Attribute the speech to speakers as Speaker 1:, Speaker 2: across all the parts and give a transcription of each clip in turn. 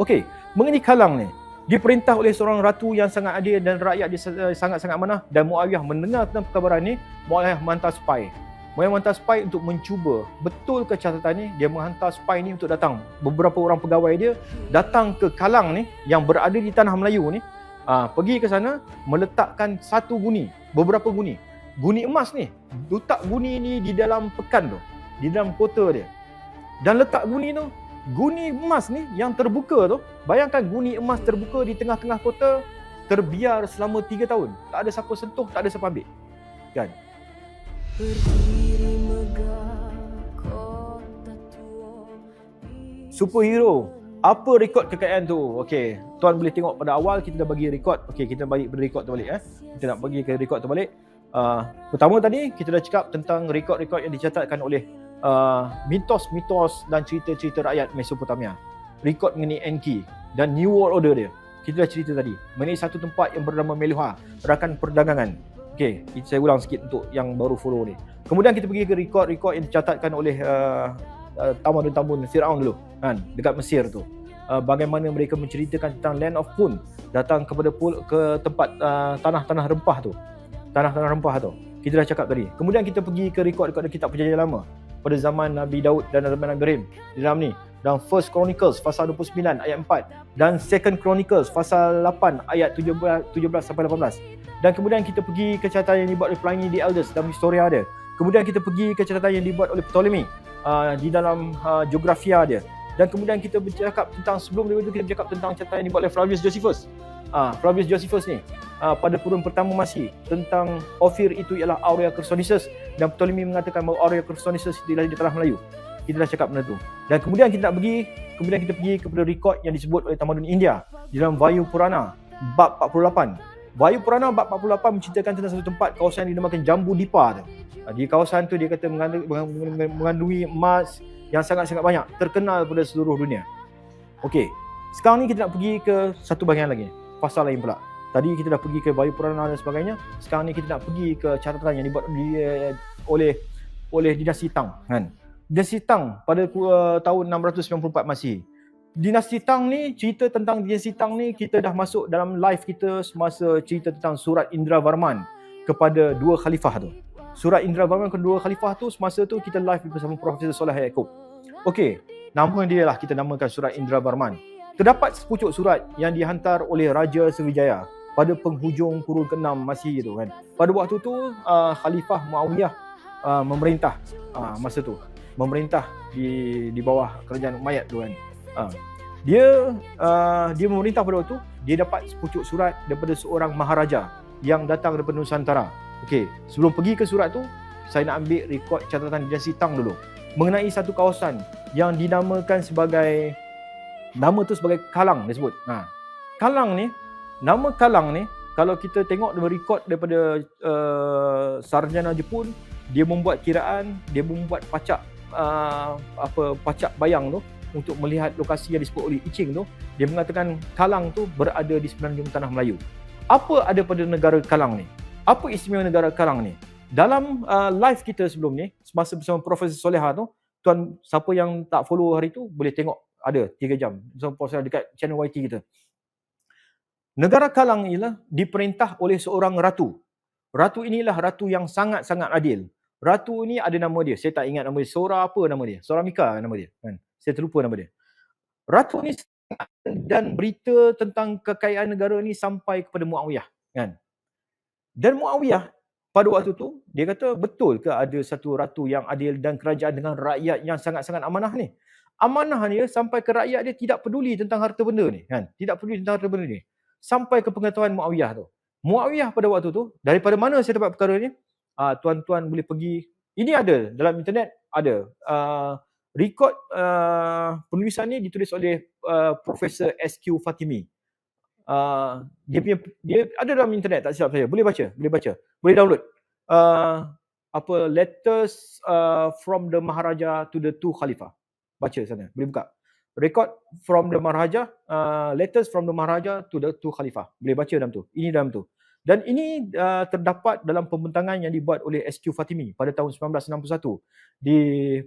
Speaker 1: Okey, mengenai Kalang ni, diperintah oleh seorang ratu yang sangat adil dan rakyat dia sa- sangat-sangat amanah dan Muawiyah mendengar tentang perkabaran ni, Muawiyah menghantar spy. Muawiyah menghantar spy untuk mencuba betul ke catatan ni, dia menghantar spy ni untuk datang. Beberapa orang pegawai dia datang ke Kalang ni yang berada di tanah Melayu ni, ah, pergi ke sana meletakkan satu guni, beberapa guni. Guni emas ni, letak guni ni di dalam pekan tu, di dalam kota dia. Dan letak guni tu guni emas ni yang terbuka tu, bayangkan guni emas terbuka di tengah-tengah kota terbiar selama 3 tahun. Tak ada siapa sentuh, tak ada siapa ambil. Kan? Superhero. Apa rekod kekayaan tu? Okey, tuan boleh tengok pada awal kita dah bagi rekod. Okey, kita bagi rekod tu balik eh. Kita nak bagi ke rekod tu balik. Uh, pertama tadi kita dah cakap tentang rekod-rekod yang dicatatkan oleh uh, mitos-mitos dan cerita-cerita rakyat Mesopotamia. Rekod mengenai Enki dan New World Order dia. Kita dah cerita tadi. Mengenai satu tempat yang bernama Meluha, rakan perdagangan. Okey, saya ulang sikit untuk yang baru follow ni. Kemudian kita pergi ke rekod-rekod yang dicatatkan oleh uh, uh, tamun-tamun Firaun dulu kan dekat Mesir tu. Uh, bagaimana mereka menceritakan tentang Land of Pun datang kepada pul ke tempat uh, tanah-tanah rempah tu. Tanah-tanah rempah tu. Kita dah cakap tadi. Kemudian kita pergi ke rekod-rekod kitab perjanjian lama pada zaman Nabi Daud dan zaman Nabi Ibrahim di dalam ni dalam First Chronicles pasal 29 ayat 4 dan Second Chronicles pasal 8 ayat 17 17 sampai 18. Dan kemudian kita pergi ke catatan yang dibuat oleh Pliny the Elders dalam historia dia. Kemudian kita pergi ke catatan yang dibuat oleh Ptolemy uh, di dalam uh, geografia dia. Dan kemudian kita bercakap tentang sebelum daripada itu kita bercakap tentang catatan yang dibuat oleh Flavius Josephus. Uh, Flavius Josephus ni uh, pada kurun pertama masih tentang Ophir itu ialah Aurea Chersonese dan Ptolemy mengatakan bahawa Aurea Chersonese itu ialah di tanah Melayu. Kita dah cakap benda tu. Dan kemudian kita nak pergi kemudian kita pergi kepada rekod yang disebut oleh tamadun India di dalam Vayu Purana bab 48. Vayu Purana bab 48 menceritakan tentang satu tempat kawasan yang dinamakan Jambu Dipa tu. Ah, Di kawasan tu dia kata mengandung- mengandung- mengandungi emas yang sangat-sangat banyak, terkenal pada seluruh dunia. Okey, sekarang ni kita nak pergi ke satu bahagian lagi, pasal lain pula. Tadi kita dah pergi ke Vayu Purana dan sebagainya, sekarang ni kita nak pergi ke catatan yang dibuat di, oleh oleh dinasti Tang kan. Dinasti Tang pada uh, tahun 694 Masihi. Dinasti Tang ni cerita tentang dinasti Tang ni kita dah masuk dalam live kita semasa cerita tentang surat Indra Varman kepada dua khalifah tu. Surat Indra Varman kepada dua khalifah tu semasa tu kita live bersama Profesor Soleh Yaakob. Okey, nama dia lah kita namakan surat Indra Varman. Terdapat sepucuk surat yang dihantar oleh Raja Sriwijaya pada penghujung kurun ke-6 Masihi tu kan. Pada waktu tu uh, Khalifah Muawiyah uh, memerintah uh, masa tu. Memerintah di di bawah kerajaan Umayyad tu kan. Uh, dia uh, dia memerintah pada waktu tu dia dapat sepucuk surat daripada seorang maharaja yang datang daripada Nusantara. Okey, sebelum pergi ke surat tu saya nak ambil rekod catatan dinasti Tang dulu mengenai satu kawasan yang dinamakan sebagai nama tu sebagai Kalang dia sebut. Ha. Kalang ni nama Kalang ni kalau kita tengok dia rekod daripada uh, sarjana Jepun dia membuat kiraan, dia membuat pacak uh, apa pacak bayang tu untuk melihat lokasi yang disebut oleh I Ching tu, dia mengatakan Kalang tu berada di semenanjung tanah Melayu. Apa ada pada negara Kalang ni? Apa istimewa negara Kalang ni? Dalam uh, live kita sebelum ni, semasa bersama Profesor Soleha tu, tuan siapa yang tak follow hari tu boleh tengok ada 3 jam bersama Profesor dekat channel YT kita. Negara Kalang ialah diperintah oleh seorang ratu. Ratu inilah ratu yang sangat-sangat adil. Ratu ni ada nama dia. Saya tak ingat nama dia. Sora apa nama dia? Sora Mika nama dia. Kan? Saya terlupa nama dia. Ratu ni sangat adil dan berita tentang kekayaan negara ni sampai kepada Muawiyah. Kan? Dan Muawiyah pada waktu tu dia kata betul ke ada satu ratu yang adil dan kerajaan dengan rakyat yang sangat-sangat amanah ni. Amanah dia sampai ke rakyat dia tidak peduli tentang harta benda ni kan. Tidak peduli tentang harta benda ni. Sampai ke pengetahuan Muawiyah tu. Muawiyah pada waktu tu daripada mana saya dapat perkara ni? Uh, tuan-tuan boleh pergi ini ada dalam internet ada uh, rekod uh, penulisan ni ditulis oleh uh, Profesor SQ Fatimi. Uh, dia punya dia ada dalam internet tak silap saya. Boleh baca, boleh baca. Boleh download. Uh, apa letters uh, from the Maharaja to the two Khalifah. Baca sana, boleh buka. Record from the Maharaja, uh, letters from the Maharaja to the two Khalifah. Boleh baca dalam tu. Ini dalam tu. Dan ini uh, terdapat dalam pembentangan yang dibuat oleh SQ Fatimi pada tahun 1961 di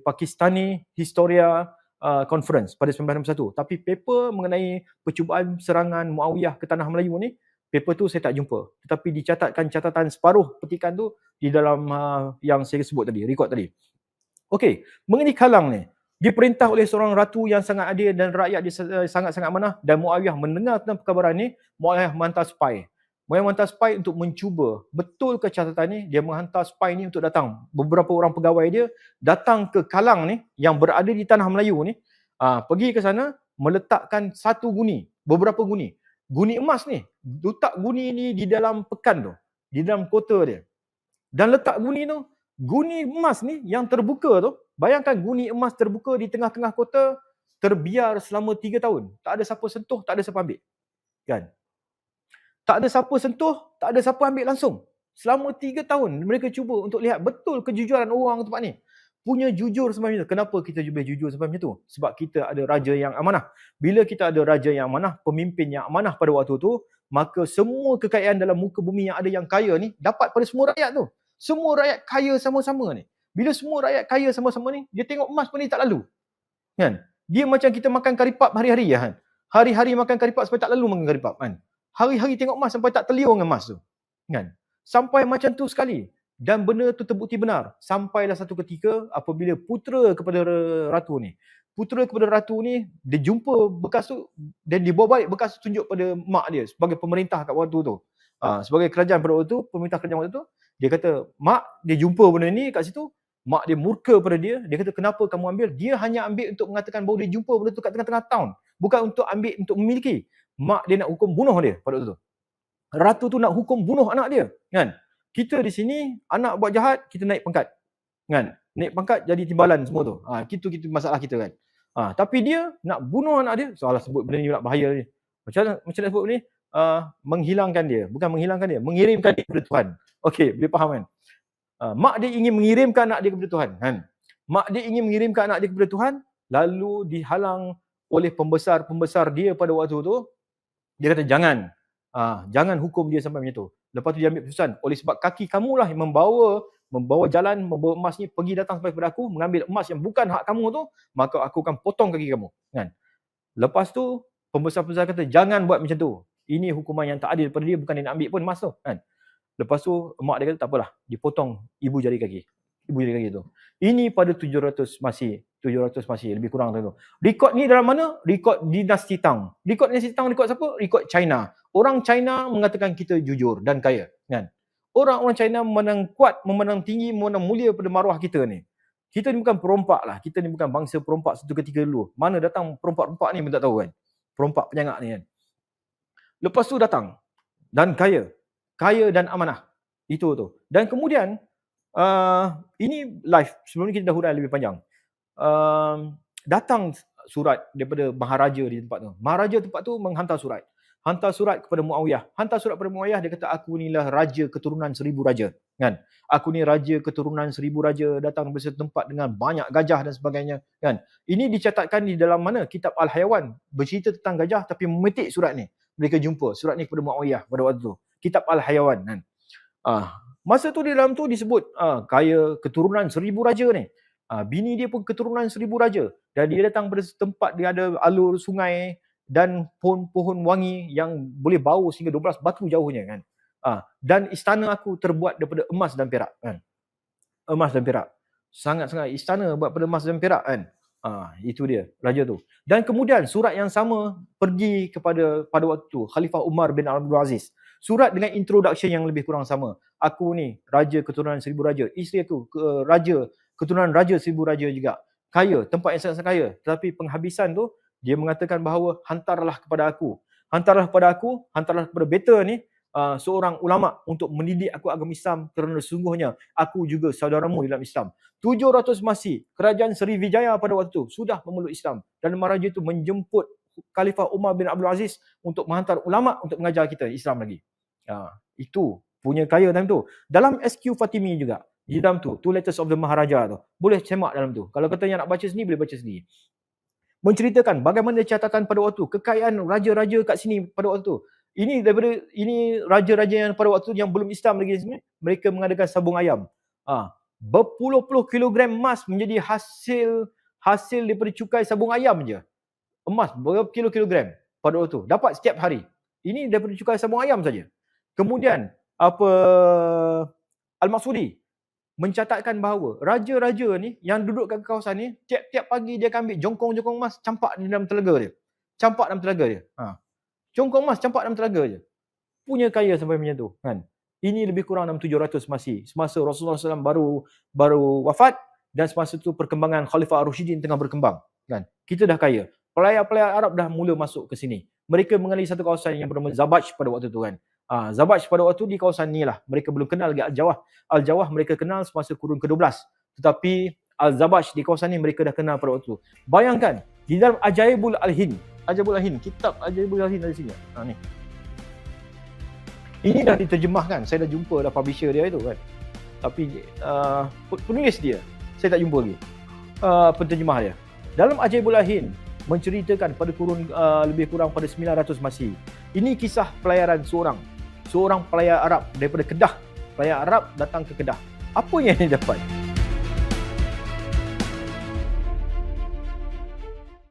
Speaker 1: Pakistani Historia uh, conference pada 1961 tapi paper mengenai percubaan serangan Muawiyah ke tanah Melayu ni paper tu saya tak jumpa tetapi dicatatkan catatan separuh petikan tu di dalam uh, yang saya sebut tadi record tadi okey mengenai kalang ni diperintah oleh seorang ratu yang sangat adil dan rakyat dia eh, sangat-sangat manah dan Muawiyah mendengar tentang perkabaran ni Muawiyah menghantar spy. Muawiyah menghantar spy untuk mencuba. Betul ke catatan ni dia menghantar spy ni untuk datang. Beberapa orang pegawai dia datang ke kalang ni yang berada di tanah Melayu ni uh, pergi ke sana meletakkan satu guni beberapa guni. Guni emas ni letak guni ni di dalam pekan tu di dalam kota dia. Dan letak guni tu guni emas ni yang terbuka tu bayangkan guni emas terbuka di tengah-tengah kota terbiar selama tiga tahun tak ada siapa sentuh tak ada siapa ambil kan tak ada siapa sentuh, tak ada siapa ambil langsung. Selama tiga tahun mereka cuba untuk lihat betul kejujuran orang tempat ni. Punya jujur sebab itu. Kenapa kita boleh jujur sebab itu? Sebab kita ada raja yang amanah. Bila kita ada raja yang amanah, pemimpin yang amanah pada waktu tu, maka semua kekayaan dalam muka bumi yang ada yang kaya ni dapat pada semua rakyat tu. Semua rakyat kaya sama-sama ni. Bila semua rakyat kaya sama-sama ni, dia tengok emas pun ni tak lalu. Kan? Dia macam kita makan karipap hari-hari ya kan. Hari-hari makan karipap sampai tak lalu makan karipap kan hari-hari tengok emas sampai tak terliur dengan emas tu. Kan? Sampai macam tu sekali. Dan benda tu terbukti benar. Sampailah satu ketika apabila putera kepada ratu ni. Putera kepada ratu ni, dia jumpa bekas tu dan dia bawa balik bekas tu tunjuk pada mak dia sebagai pemerintah kat waktu tu. Ha, sebagai kerajaan pada waktu tu, pemerintah kerajaan waktu tu, dia kata, mak dia jumpa benda ni kat situ, mak dia murka pada dia, dia kata kenapa kamu ambil? Dia hanya ambil untuk mengatakan bahawa dia jumpa benda tu kat tengah-tengah tahun. Bukan untuk ambil untuk memiliki mak dia nak hukum bunuh dia pada waktu tu. Ratu tu nak hukum bunuh anak dia, kan? Kita di sini anak buat jahat, kita naik pangkat. Kan? Naik pangkat jadi timbalan semua tu. Ha, itu kita masalah kita kan. Ha, tapi dia nak bunuh anak dia, soalah sebut benda ni nak bahaya ni. Macam macam nak sebut ni, uh, menghilangkan dia, bukan menghilangkan dia, mengirimkan dia kepada Tuhan. Okey, boleh faham kan? Uh, mak dia ingin mengirimkan anak dia kepada Tuhan, kan? Mak dia ingin mengirimkan anak dia kepada Tuhan, lalu dihalang oleh pembesar-pembesar dia pada waktu tu dia kata jangan. Ah, jangan hukum dia sampai macam tu. Lepas tu dia ambil keputusan. Oleh sebab kaki kamulah yang membawa membawa jalan, membawa emas ni pergi datang sampai kepada aku, mengambil emas yang bukan hak kamu tu, maka aku akan potong kaki kamu. Kan? Lepas tu, pembesar-pembesar kata, jangan buat macam tu. Ini hukuman yang tak adil pada dia, bukan dia nak ambil pun emas tu. Kan? Lepas tu, emak dia kata, tak apalah, dipotong ibu jari kaki. Ibu jari kaki tu. Ini pada 700 masih 700 masih lebih kurang tu. Rekod ni dalam mana? Rekod dinasti Tang. Rekod dinasti Tang rekod siapa? Rekod China. Orang China mengatakan kita jujur dan kaya, kan? Orang-orang China memandang kuat, memandang tinggi, memandang mulia pada maruah kita ni. Kita ni bukan perompak lah. Kita ni bukan bangsa perompak satu ketika dulu. Mana datang perompak-perompak ni pun tak tahu kan. Perompak penyangak ni kan. Lepas tu datang. Dan kaya. Kaya dan amanah. Itu tu. Dan kemudian, uh, ini live. Sebelum ni kita dah hurai lebih panjang um, datang surat daripada maharaja di tempat tu. Maharaja tempat tu menghantar surat. Hantar surat kepada Muawiyah. Hantar surat kepada Muawiyah dia kata aku inilah raja keturunan seribu raja. Kan? Aku ni raja keturunan seribu raja datang dari satu tempat dengan banyak gajah dan sebagainya. Kan? Ini dicatatkan di dalam mana? Kitab Al-Hayawan. Bercerita tentang gajah tapi memetik surat ni. Mereka jumpa surat ni kepada Muawiyah pada waktu tu. Kitab Al-Hayawan. Kan? Ah, masa tu di dalam tu disebut ah, kaya keturunan seribu raja ni. Ha, bini dia pun keturunan seribu raja dan dia datang pada tempat dia ada alur sungai dan pohon-pohon wangi yang boleh bau sehingga 12 batu jauhnya kan. Ha, dan istana aku terbuat daripada emas dan perak kan. Emas dan perak. Sangat-sangat istana buat daripada emas dan perak kan. Ha, itu dia raja tu. Dan kemudian surat yang sama pergi kepada pada waktu tu Khalifah Umar bin Abdul Aziz. Surat dengan introduction yang lebih kurang sama. Aku ni raja keturunan seribu raja. Isteri aku ke, raja keturunan raja seribu raja juga. Kaya, tempat yang sangat-sangat kaya. Tetapi penghabisan tu, dia mengatakan bahawa hantarlah kepada aku. Hantarlah kepada aku, hantarlah kepada beta ni, uh, seorang ulama untuk mendidik aku agama Islam kerana sungguhnya aku juga saudaramu dalam Islam. 700 masih kerajaan Sriwijaya pada waktu itu sudah memeluk Islam dan maharaja itu menjemput Khalifah Umar bin Abdul Aziz untuk menghantar ulama untuk mengajar kita Islam lagi. Uh, itu punya kaya time tu. Dalam SQ Fatimi juga di dalam tu, two letters of the Maharaja tu. Boleh semak dalam tu. Kalau katanya nak baca sendiri, boleh baca sendiri. Menceritakan bagaimana catatan pada waktu, kekayaan raja-raja kat sini pada waktu tu. Ini daripada ini raja-raja yang pada waktu yang belum Islam lagi sini, mereka mengadakan sabung ayam. Ha, berpuluh-puluh kilogram emas menjadi hasil hasil daripada cukai sabung ayam je. Emas berapa kilo-kilogram pada waktu tu. Dapat setiap hari. Ini daripada cukai sabung ayam saja. Kemudian apa Al-Maksudi mencatatkan bahawa raja-raja ni yang duduk kat kawasan ni tiap-tiap pagi dia akan ambil jongkong-jongkong emas campak di dalam telaga dia. Campak dalam telaga dia. Ha. Jongkong emas campak dalam telaga je. Punya kaya sampai macam tu kan. Ini lebih kurang dalam 700 masih. Semasa Rasulullah SAW baru baru wafat dan semasa tu perkembangan Khalifah Ar-Rasyidin tengah berkembang kan. Kita dah kaya. Pelayar-pelayar Arab dah mula masuk ke sini. Mereka mengenali satu kawasan yang bernama Zabaj pada waktu tu kan. Ah, Zabaj pada waktu di kawasan ni lah. Mereka belum kenal lagi Al-Jawah. Al-Jawah mereka kenal semasa kurun ke-12. Tetapi Al-Zabaj di kawasan ni mereka dah kenal pada waktu tu. Bayangkan, di dalam Ajaibul Al-Hind. Ajaibul Al-Hind, kitab Ajaibul Al-Hind dari sini. Ha, ni. Ini dah diterjemahkan. Saya dah jumpa dah publisher dia itu kan. Tapi uh, penulis dia, saya tak jumpa lagi. Uh, penterjemah dia. Dalam Ajaibul Al-Hind, menceritakan pada kurun uh, lebih kurang pada 900 Masih. Ini kisah pelayaran seorang seorang pelayar Arab daripada Kedah. Pelayar Arab datang ke Kedah. Apa yang dia dapat?